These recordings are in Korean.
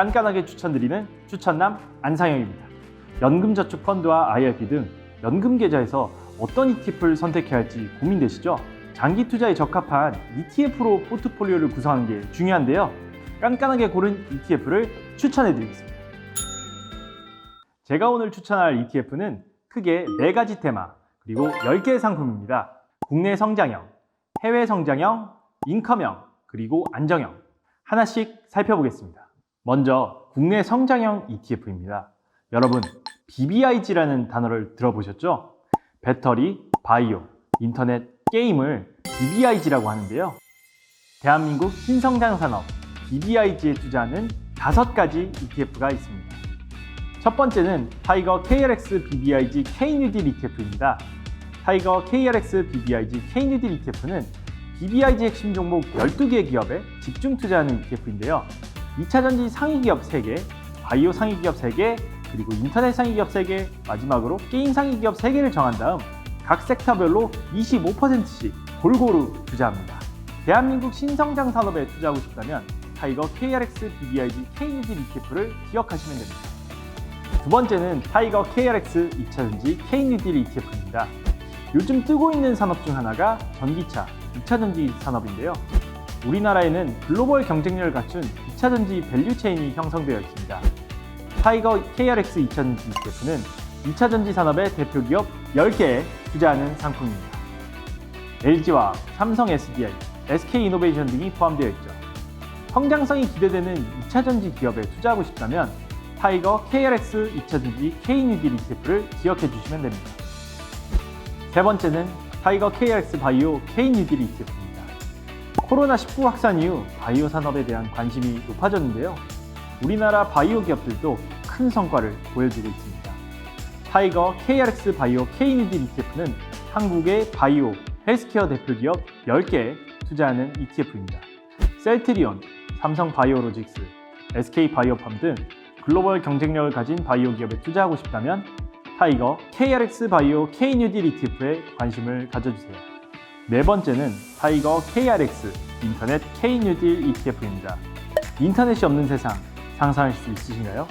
깐깐하게 추천드리는 추천남 안상영입니다. 연금저축 펀드와 IRP 등 연금 계좌에서 어떤 ETF를 선택해야 할지 고민되시죠? 장기 투자에 적합한 ETF로 포트폴리오를 구성하는 게 중요한데요. 깐깐하게 고른 ETF를 추천해 드리겠습니다. 제가 오늘 추천할 ETF는 크게 네 가지 테마, 그리고 10개의 상품입니다. 국내 성장형, 해외 성장형, 인컴형, 그리고 안정형. 하나씩 살펴보겠습니다. 먼저 국내 성장형 ETF입니다. 여러분, BBIG라는 단어를 들어보셨죠? 배터리, 바이오, 인터넷, 게임을 BBIG라고 하는데요. 대한민국 신성장 산업 BBIG에 투자하는 다섯 가지 ETF가 있습니다. 첫 번째는 타이거 KRX BBIG K뉴딜 ETF입니다. 타이거 KRX BBIG K뉴딜 ETF는 BBIG 핵심 종목 12개 기업에 집중 투자하는 ETF인데요. 2차 전지 상위 기업 3개, 바이오 상위 기업 3개, 그리고 인터넷 상위 기업 3개, 마지막으로 게임 상위 기업 3개를 정한 다음 각 섹터별로 25%씩 골고루 투자합니다. 대한민국 신성장 산업에 투자하고 싶다면 타이거 KRX BBIG K뉴딜 ETF를 기억하시면 됩니다. 두 번째는 타이거 KRX 2차전지 K뉴딜 ETF입니다. 요즘 뜨고 있는 산업 중 하나가 전기차, 2차전지 산업인데요. 우리나라에는 글로벌 경쟁력을 갖춘 2차전지 밸류체인이 형성되어 있습니다. 타이거 KRX 2차전지 ETF는 2차전지 산업의 대표 기업 10개에 투자하는 상품입니다. LG와 삼성 SDI, SK이노베이션 등이 포함되어 있죠. 성장성이 기대되는 2차전지 기업에 투자하고 싶다면 타이거 KRX 2차전지 K뉴딜 ETF를 기억해 주시면 됩니다. 세 번째는 타이거 KRX 바이오 K뉴딜 ETF입니다. 코로나19 확산 이후 바이오 산업에 대한 관심이 높아졌는데요. 우리나라 바이오 기업들도 큰 성과를 보여주고 있습니다. 타이거 KRX 바이오 K뉴딜 ETF는 한국의 바이오, 헬스케어 대표 기업 10개에 투자하는 ETF입니다. 셀트리온, 삼성 바이오로직스, SK 바이오팜 등 글로벌 경쟁력을 가진 바이오 기업에 투자하고 싶다면 타이거 KRX 바이오 K뉴딜 ETF에 관심을 가져주세요. 네 번째는 타이거 KRX 인터넷 K뉴딜 ETF입니다. 인터넷이 없는 세상 상상하실 수 있으신가요?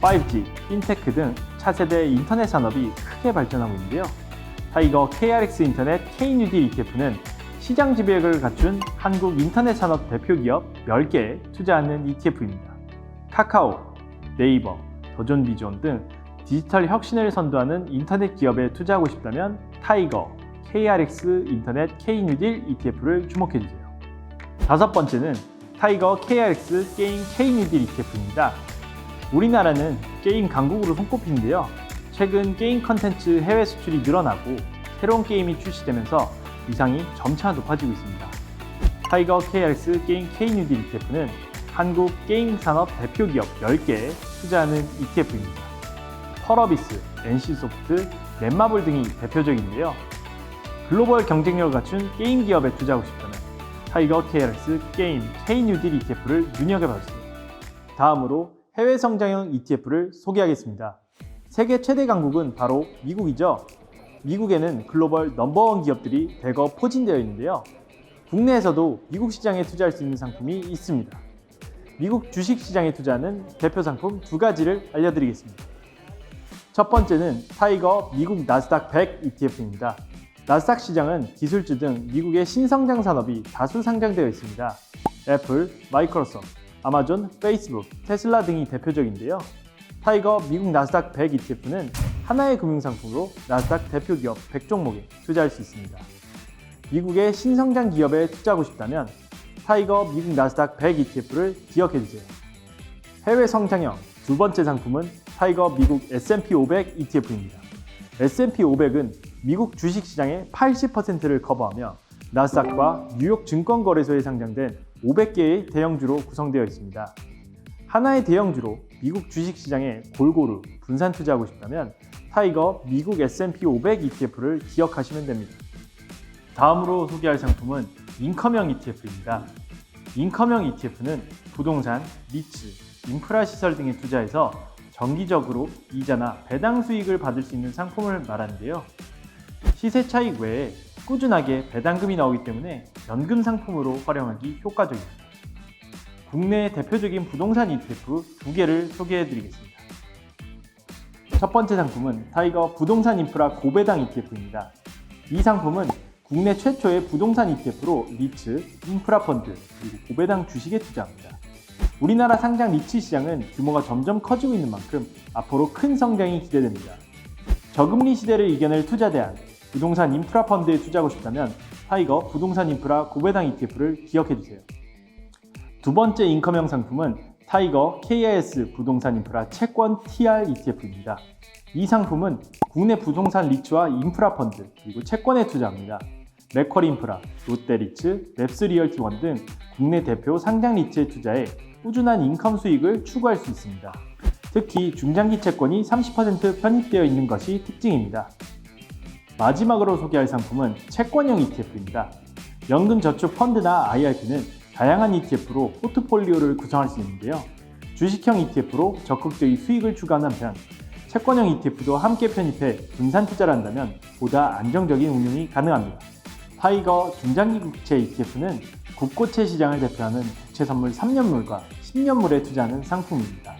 5G, 핀테크 등 차세대 인터넷 산업이 크게 발전하고 있는데요. 타이거 KRX 인터넷 K뉴딜 ETF는 시장 지배력을 갖춘 한국 인터넷 산업 대표 기업 10개에 투자하는 ETF입니다. 카카오, 네이버, 더존비존 등 디지털 혁신을 선도하는 인터넷 기업에 투자하고 싶다면 타이거, KRX 인터넷 K뉴딜 ETF를 주목해주세요. 다섯 번째는 타이거 KRX 게임 K뉴딜 ETF입니다. 우리나라는 게임 강국으로 손꼽히는데요. 최근 게임 컨텐츠 해외 수출이 늘어나고 새로운 게임이 출시되면서 위상이 점차 높아지고 있습니다. 타이거 KRX 게임 K뉴딜 ETF는 한국 게임 산업 대표 기업 10개에 투자하는 ETF입니다. 펄어비스, NC소프트, 넷마블 등이 대표적인데요. 글로벌 경쟁력을 갖춘 게임 기업에 투자하고 싶다면 타이거 KRX 게임 K뉴딜 ETF를 눈여겨봐주세요. 다음으로 해외 성장형 ETF를 소개하겠습니다. 세계 최대 강국은 바로 미국이죠. 미국에는 글로벌 넘버원 기업들이 대거 포진되어 있는데요. 국내에서도 미국 시장에 투자할 수 있는 상품이 있습니다. 미국 주식 시장에 투자하는 대표 상품 두 가지를 알려드리겠습니다. 첫 번째는 타이거 미국 나스닥 100 ETF입니다. 나스닥 시장은 기술주 등 미국의 신성장 산업이 다수 상장되어 있습니다. 애플, 마이크로소프트, 아마존, 페이스북, 테슬라 등이 대표적인데요. 타이거 미국 나스닥 100 ETF는 하나의 금융상품으로 나스닥 대표 기업 100종목에 투자할 수 있습니다. 미국의 신성장 기업에 투자하고 싶다면 타이거 미국 나스닥 100 ETF를 기억해 주세요. 해외 성장형 두 번째 상품은 타이거 미국 S&P 500 ETF입니다. S&P 500은 미국 주식 시장의 80%를 커버하며 나스닥과 뉴욕 증권거래소에 상장된 500개의 대형주로 구성되어 있습니다. 하나의 대형주로 미국 주식 시장에 골고루 분산 투자하고 싶다면 타이거 미국 S&P 500 ETF를 기억하시면 됩니다. 다음으로 소개할 상품은 인컴형 ETF입니다. 인컴형 ETF는 부동산, 리츠, 인프라 시설 등에 투자해서 정기적으로 이자나 배당 수익을 받을 수 있는 상품을 말하는데요. 시세 차익 외에 꾸준하게 배당금이 나오기 때문에 연금 상품으로 활용하기 효과적입니다. 국내 대표적인 부동산 ETF 두 개를 소개해 드리겠습니다. 첫 번째 상품은 타이거 부동산 인프라 고배당 ETF입니다. 이 상품은 국내 최초의 부동산 ETF로 리츠, 인프라 펀드, 그리고 고배당 주식에 투자합니다. 우리나라 상장 리츠 시장은 규모가 점점 커지고 있는 만큼 앞으로 큰 성장이 기대됩니다. 저금리 시대를 이겨낼 투자 대안, 부동산 인프라 펀드에 투자하고 싶다면 타이거 부동산 인프라 고배당 ETF를 기억해 주세요. 두 번째 인컴형 상품은 타이거 KIS 부동산 인프라 채권 TR ETF입니다. 이 상품은 국내 부동산 리츠와 인프라 펀드 그리고 채권에 투자합니다. 맥쿼리 인프라, 롯데리츠, 랩스리얼티원 등 국내 대표 상장 리츠에 투자해 꾸준한 인컴 수익을 추구할 수 있습니다. 특히 중장기 채권이 30% 편입되어 있는 것이 특징입니다. 마지막으로 소개할 상품은 채권형 ETF입니다. 연금저축 펀드나 IRP는 다양한 ETF로 포트폴리오를 구성할 수 있는데요. 주식형 ETF로 적극적인 수익을 추구하는 한편 채권형 ETF도 함께 편입해 분산 투자를 한다면 보다 안정적인 운용이 가능합니다. 타이거 중장기 국채 ETF는 국고채 시장을 대표하는 국채 선물 3년물과 10년물에 투자하는 상품입니다.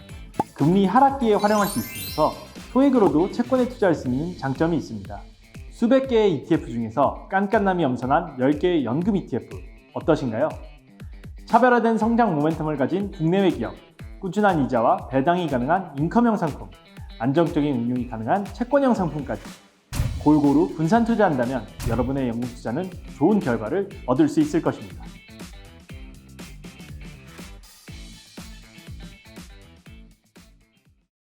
금리 하락기에 활용할 수 있으면서 소액으로도 채권에 투자할 수 있는 장점이 있습니다. 수백 개의 ETF 중에서 깐깐함이 엄선한 10개의 연금 ETF 어떠신가요? 차별화된 성장 모멘텀을 가진 국내외 기업, 꾸준한 이자와 배당이 가능한 인컴형 상품, 안정적인 운용이 가능한 채권형 상품까지 골고루 분산 투자한다면 여러분의 연금 투자는 좋은 결과를 얻을 수 있을 것입니다.